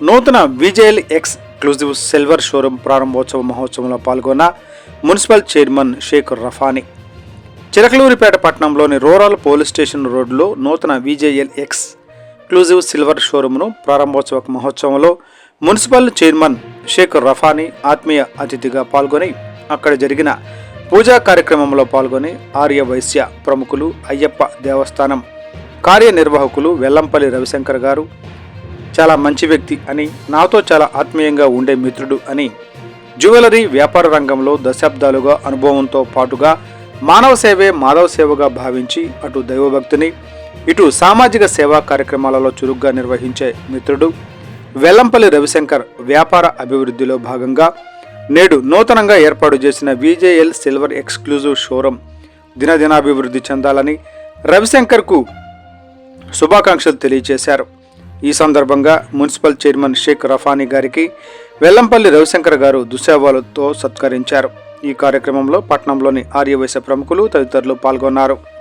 నూతన VJL ex exclusive silver showroom ప్రారంభోత్సవ మహోత్సవంలో పాల్గొన్న మున్సిపల్ చైర్మన్ షేక్ రఫానీ. చిలకలూరిపేట పట్టణంలోని రూరల్ పోలీస్ స్టేషన్ రోడ్లో నూతన విజేఎల్ ఎక్స్ ఎక్స్క్లూజివ్ సిల్వర్ షోరూమ్ను ప్రారంభోత్సవ మహోత్సవంలో మున్సిపల్ చైర్మన్ షేక్ రఫానీ ఆత్మీయ అతిథిగా పాల్గొని అక్కడ జరిగిన పూజా కార్యక్రమంలో పాల్గొని ఆర్య వైశ్య ప్రముఖులు అయ్యప్ప దేవస్థానం కార్యనిర్వాహకులు వెల్లంపల్లి రవిశంకర్ గారు చాలా మంచి వ్యక్తి అని నాతో చాలా ఆత్మీయంగా ఉండే మిత్రుడు అని జ్యువెలరీ వ్యాపార రంగంలో దశాబ్దాలుగా అనుభవంతో పాటుగా మానవ సేవే మాధవ సేవగా భావించి అటు దైవభక్తిని ఇటు సామాజిక సేవా కార్యక్రమాలలో చురుగ్గా నిర్వహించే మిత్రుడు వెల్లంపల్లి రవిశంకర్ వ్యాపార అభివృద్ధిలో భాగంగా నేడు నూతనంగా ఏర్పాటు చేసిన విజేఎల్ సిల్వర్ ఎక్స్క్లూజివ్ షోరూం దినదినాభివృద్ధి చెందాలని రవిశంకర్కు శుభాకాంక్షలు తెలియజేశారు. ఈ సందర్భంగా మున్సిపల్ చైర్మన్ షేక్ రఫానీ గారికి వెల్లంపల్లి రవిశంకర్ గారు దుశావాలతో సత్కరించారు. ఈ కార్యక్రమంలో పట్నంలోని ఆర్యవైశ్య ప్రముఖులు తదితరులు పాల్గొన్నారు.